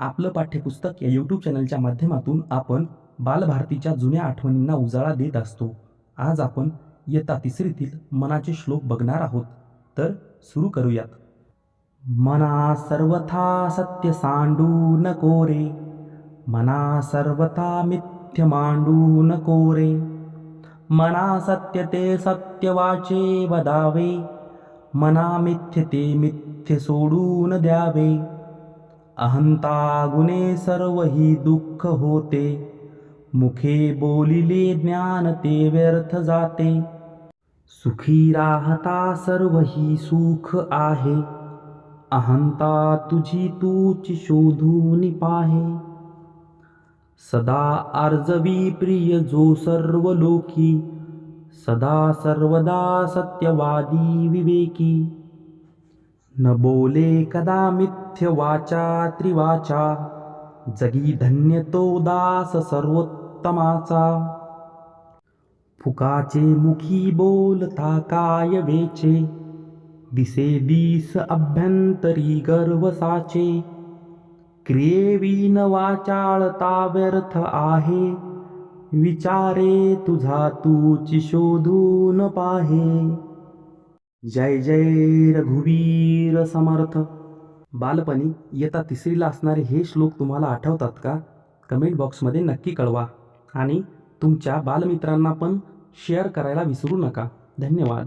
आपलं पाठ्यपुस्तक या यूट्यूब चॅनलच्या माध्यमातून आपण बालभारतीच्या जुन्या आठवणींना उजाळा देत असतो. आज आपण इयत्ता तिसरीतील मनाचे श्लोक बघणार आहोत. तर सुरू करूयात. मना सर्वथा सत्य सांडू न कोरे मना सर्वथा मिथ्य मांडू न कोरे मना सत्य ते सत्य वाचे वदावे. मना मिथ्य ते मिथ्य सोडून द्यावे. अहंता गुणे सर्व ही दुःख होते. मुखे बोलिले ज्ञान ते व्यर्थ जाते. सुखी राहता सर्व ही सुख आहे. अहंता तुझी तूच शोधून पाहे. सदा आर्जवी प्रिय जो सर्व लोकी सदा सर्वदा सत्यवादी विवेकी. न बोले कदा मिथ्य वाचा त्रिवाचा जगी धन्य तो दास सर्वोत्तमाचा. फुकाचे मुखी बोलता काय वेचे दिसे दिस अभ्यंतरी गर्व साचे क्रियेवीन वाचाळता व्यर्थ आहे विचारे तुझा तूची शोधून पाहे. जय जय रघुवीर समर्थ. बालपणी इयत्ता तिसरीला असणारे हे श्लोक तुम्हाला आठवतात का? कमेंट बॉक्समध्ये नक्की कळवा. आणि तुमच्या बालमित्रांना पण शेअर करायला विसरू नका. धन्यवाद.